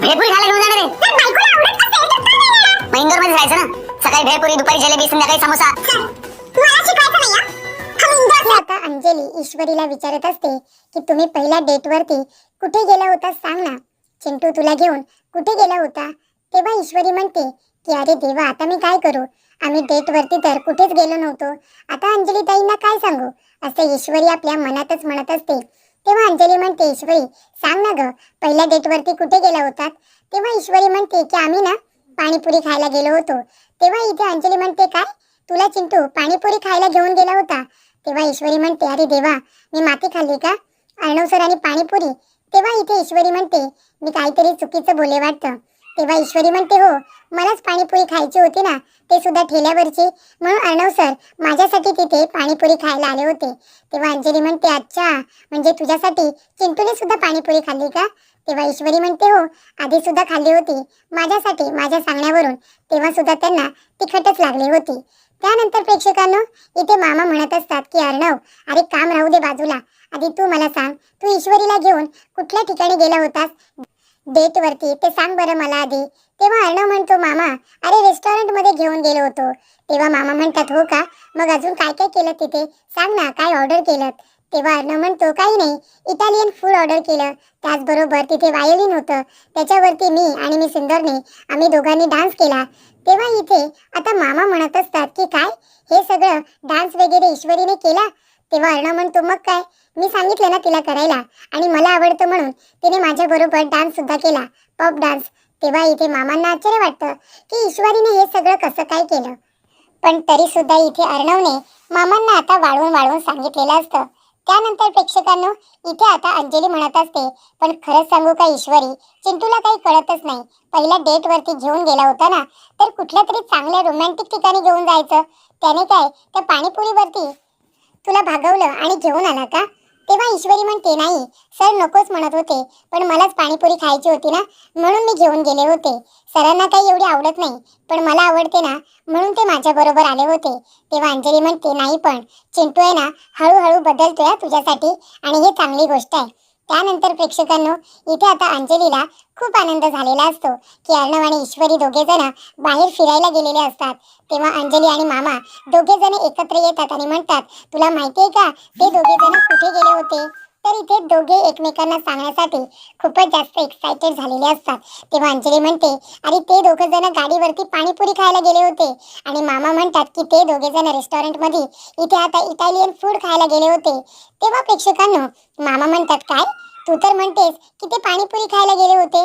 भेळपुरी खायला घेऊन जाणार आहे. मध्ये राहायचं ना. सकाळी भेळपुरी दुपारी जलेबी संध्याकाळी समोसा. आता अंजली ईश्वरीला विचारत असते की तुम्ही पहिल्या डेट वरती कुठे गेला होता सांग ना. चिंटू तुला घेऊन कुठे गेला होता? तेव्हा ईश्वरी म्हणते की अरे देवा आता मी काय करू? आम्ही डेट वरती तर कुठेच गेलो नव्हतो. आता अंजली ताईंना काय सांगू? असं ईश्वरी आपल्या मनातच म्हणत असते. तेव्हा अंजली म्हणते ईश्वरी सांग ना ग पहिल्या डेटवरती कुठे गेला होतात? तेव्हा ईश्वरी म्हणते की आम्ही ना पाणीपुरी खायला गेलो होतो. तेव्हा इथे अंजली म्हणते काय? तुला चिंटू पाणीपुरी खायला घेऊन गेला होता. तेव्हा ईश्वरी म्हणते अरे देवा मी माती खाल्ली का? अर्णव सर आणि पाणीपुरी. तेव्हा इथे ईश्वरी म्हणते मी काहीतरी चुकीचं बोले वाटतं. तेव्हा ईश्वरी म्हणते हो मलाच पाणीपुरी खायची होती ना ते सुद्धा ठेल्यावरची. म्हणून अर्णव सर माझ्यासाठी तिथे पाणीपुरी खायला आले होते. तेव्हा अंजली म्हणते अच्छा म्हणजे तुझ्यासाठी चिंटूने सुद्धा पाणीपुरी खाल्ली का? तेव्हा ईश्वरी म्हणते हो आधी सुद्धा खाल्ली होती माझ्यासाठी माझ्या सांगण्यावरून. तेव्हा सुद्धा त्यांना तिखटच लागली होती. त्यानंतर प्रेक्षकांनो इथे मामा म्हणत असतात की अर्णव अरे काम राहू दे बाजूला. आधी तू मला सांग तू ईश्वरीला घेऊन कुठल्या ठिकाणी गेला होतास? डेट वरती ते सांग बरं मला आधी. तेव्हा अर्णव म्हणतो मामा अरे रेस्टॉरंटमध्ये घेऊन गेलो होतो. तेव्हा मामा म्हणतात हो का? मग अजून काय काय केलं तिथे? सांग ना काय ऑर्डर केलं? तेव्हा अर्णव म्हणतो काही नाही इटालियन फूड ऑर्डर केलं. त्याचबरोबर तिथे वायोलिन होतं. त्याच्यावरती मी आणि मी सुंदरने आम्ही दोघांनी डान्स केला. तेव्हा इथे आता मामा म्हणत असतात की काय? हे सगळं डान्स वगैरे ईश्वरीने केला? तेव्हा अर्णव म्हणतो मग काय? मी सांगितलं ना तिला करायला आणि मला आवडतं म्हणून. तिने माझ्या बरोबर डान्स सुद्धा केला. पॉप डान्स तेव्हा इथे मामांना आश्चर्य वाटतं की ईश्वरीने हे सगळं कसं काय केलं. पण तरी सुद्धा इथे अर्णवने मामांना आता वाढवून वाढवून सांगितलेलं असतं. त्यानंतर प्रेक्षकांनो इथे आता अंजली म्हणत असते पण खरंच सांगू का ईश्वरी? चिंटूला काही कळतच नाही. पहिल्या डेटवरती घेऊन गेला होता ना तर कुठल्या तरी चांगल्या रोमॅन्टिक ठिकाणी घेऊन जायचं. त्याने काय? त्या पाणीपुरीवरती तुला भागवलं आणि घेऊन आला का? तेव्हा ईश्वरी म्हणते नाही सर नकोच म्हणत होते पण मलाच पाणीपुरी खायची होती ना म्हणून मी घेऊन गेले होते. सरांना काही एवढी आवडत नाही पण मला आवडते ना म्हणून ते माझ्याबरोबर आले होते. तेव्हा अंजली म्हणते नाही पण चिंटू आहे ना हळूहळू बदलतोय तुझ्यासाठी आणि ही चांगली गोष्ट आहे. त्यानंतर प्रेक्षकांनो इथे आता अंजलीला खूप आनंद झालेला असतो की अर्णव आणि ईश्वरी दोघे जण बाहेर फिरायला गेलेले असतात. तेव्हा अंजली आणि मामा दोघे जण एकत्र येतात आणि म्हणतात तुला माहिती आहे का ते दोघे जण कुठे गेले होते? तर इथे दोघे एकमेकांना सांगण्यासाठी खूपच जास्त एक्साइटेड झालेले असतात. तेव्हा अंजली म्हणते अरे ते दोघं जण गाडीवरती पाणीपुरी खायला गेले होते. आणि मामा म्हणतात की ते दोघे जण रेस्टॉरंटमध्ये इथे आता इटालियन फूड खायला गेले होते. तेव्हा प्रेक्षकांनो मामा म्हणतात काय? तू तर म्हणतेस की ते पाणीपुरी खायला गेले होते.